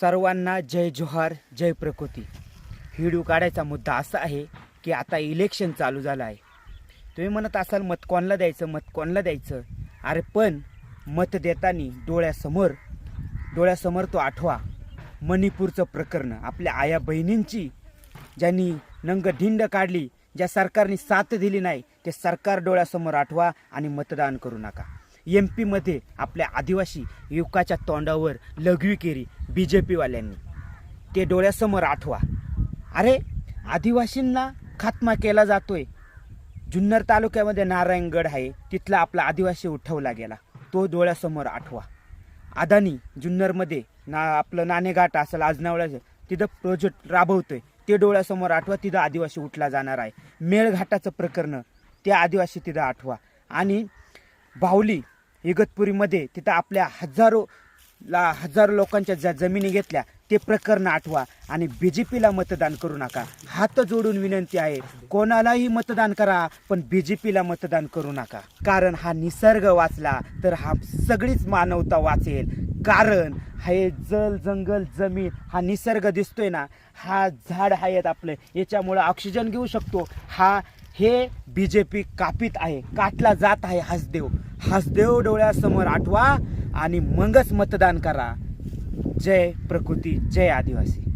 सर्वांना जय जोहार जय प्रकृती. व्हिडिओ काढायचा मुद्दा असा आहे की आता इलेक्शन चालू झालं आहे. तुम्ही म्हणत असाल मत कोणला द्यायचं मत कोणला द्यायचं? अरे पण मत देताना डोळ्यासमोर डोळ्यासमोर तो आठवा. मणिपूरचं प्रकरण. आपल्या आया बहिणींची ज्यांनी नंग ढिंड काढली ज्या सरकारने साथ दिली नाही ते सरकार डोळ्यासमोर आठवा आणि मतदान करू नका. एम पीमध्ये आपल्या आदिवासी युवकाच्या तोंडावर लघवी केली बी जे पीवाल्यांनी. ते डोळ्यासमोर आठवा अरे आदिवासींना खात्मा केला जातोय. जुन्नर तालुक्यामध्ये नारायणगड आहे तिथला आपला आदिवासी उठवला गेला. तो डोळ्यासमोर आठवा. अदानी जुन्नरमध्ये ना आपलं नाणेघाट असेल आजनावळा तिथं प्रोजेक्ट राबवतोय. ते डोळ्यासमोर आठवा तिथं आदिवासी उठला जाणार आहे. मेळघाटाचं प्रकरण ते आदिवासी तिथं आठवा. आणि बाहुली इगतपुरीमध्ये तिथं आपल्या हजारो ला हजारो लोकांच्या ज्या जमिनी घेतल्या ते प्रकरण आठवा आणि बी जे पीला मतदान करू नका. हात जोडून विनंती आहे कोणालाही मतदान करा पण बी जे पीला मतदान करू नका. कारण हा निसर्ग वाचला तर हा सगळीच मानवता वाचेल. कारण हे जल जंगल जमीन हा निसर्ग दिसतोय ना हा झाड आहेत आपले याच्यामुळं ऑक्सिजन घेऊ शकतो. हा हे बी जे पी कापीत आहे काटला जात आहे हसदेव. हसदेव डोळ्यासमोर आठवा आणि मगच मतदान करा. जय प्रकृती जय आदिवासी.